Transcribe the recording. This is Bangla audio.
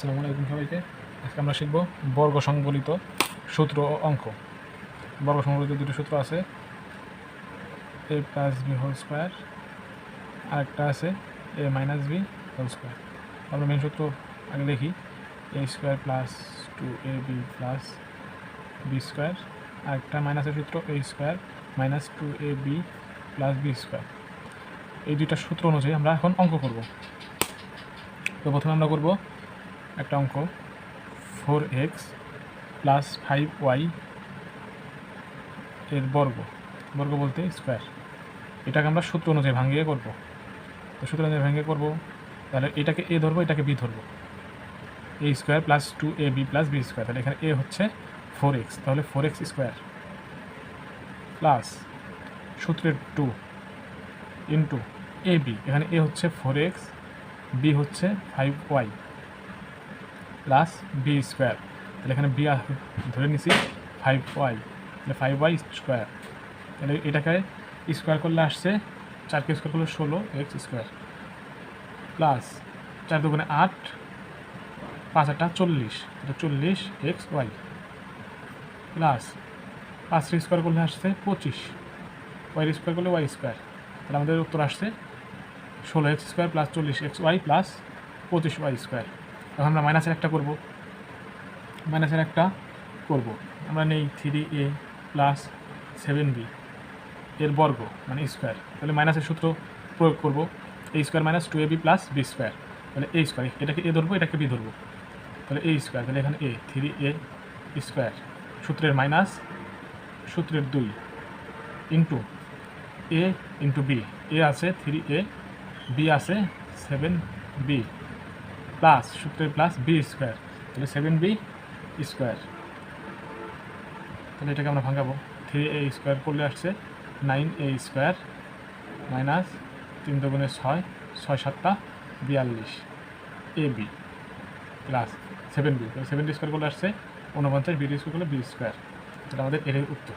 আসসালামু আলাইকুম সবাইকে। আজকে আমরা শিখব বর্গ সংবলিত সূত্র ও অঙ্ক। বর্গ সংবলিত দুটো সূত্র আছে। A plus b whole square আর একটা আছে a minus b whole square আমরা মেন সূত্র আগে লিখি a square plus two a b plus b square আর একটা মাইনাসের সূত্র a square minus two a b plus b square এই দুইটা সূত্র অনুযায়ী আমরা এখন অঙ্ক করব। তো প্রথমে আমরা করব একটা অঙ্ক four x plus five y এর বর্গ বর্গ বলতে স্কোয়ার এটাকে আমরা সূত্র অনুযায়ী ভাঙিয়ে করব। তো সূত্র অনুযায়ী ভাঙিয়ে করব, তাহলে এটাকে এ ধরবো, এটাকে বি ধরবো। A square plus two a b plus b square তাহলে এখানে এ হচ্ছে ফোর এক্স তাহলে ফোর এক্স স্কোয়ার প্লাস সূত্রের টু ইন্টু এ বি এখানে এ হচ্ছে ফোর এক্স বি হচ্ছে five y plus b square তাহলে এখানে বি ধরে নিছি ফাইভ ওয়াই তাহলে ফাইভ ওয়াই স্কোয়ার তাহলে এটাকে স্কোয়ার করলে আসছে চারকে স্কোয়ার করলে ষোলো এক্স স্কোয়ার প্লাস চার দুগুণে আট, পাঁচ আটটা চল্লিশ। এটা চল্লিশ এক্স ওয়াই প্লাস পাঁচ স্কোয়ার করলে আসছে পঁচিশ। ওয়াই স্কোয়ার করলে ওয়াই স্কোয়ার তাহলে আমাদের উত্তর আসছে ষোলো এক্স স্কোয়ার প্লাস চল্লিশ এক্স ওয়াই প্লাস পঁচিশ ওয়াই স্কোয়ার এখন আমরা মাইনাসের একটা করব। মাইনাসের একটা করব। আমরা নেই three a plus seven b এর বর্গ মানে স্কোয়ার তাহলে মাইনাসের সূত্র প্রয়োগ করব। A square minus two a b plus b square তাহলে এ স্কোয়ার এটাকে এ ধরবো, এটাকে বি ধরবো। তাহলে এ স্কোয়ার তাহলে এখানে এ থ্রি এ স্কোয়ার সূত্রের মাইনাস সূত্রের দুই into a into b a আছে থ্রি এ বি আছে সেভেন বি প্লাস সূত্রের প্লাস বি স্কোয়ার, তাহলে সেভেন বি স্কোয়ার। তাহলে এটাকে আমরা ভাঙাবো। থ্রি এ স্কোয়ার করলে আসছে নাইন এ স্কোয়ার মাইনাস তিন দুগুণে ছয় ছয় সাতটা বিয়াল্লিশ a b plus seven b. Seven b square করলে আসছে ঊনপঞ্চাশ, বি স্কোয়ার করলে বি স্কোয়ার। এটা আমাদের এর উত্তর।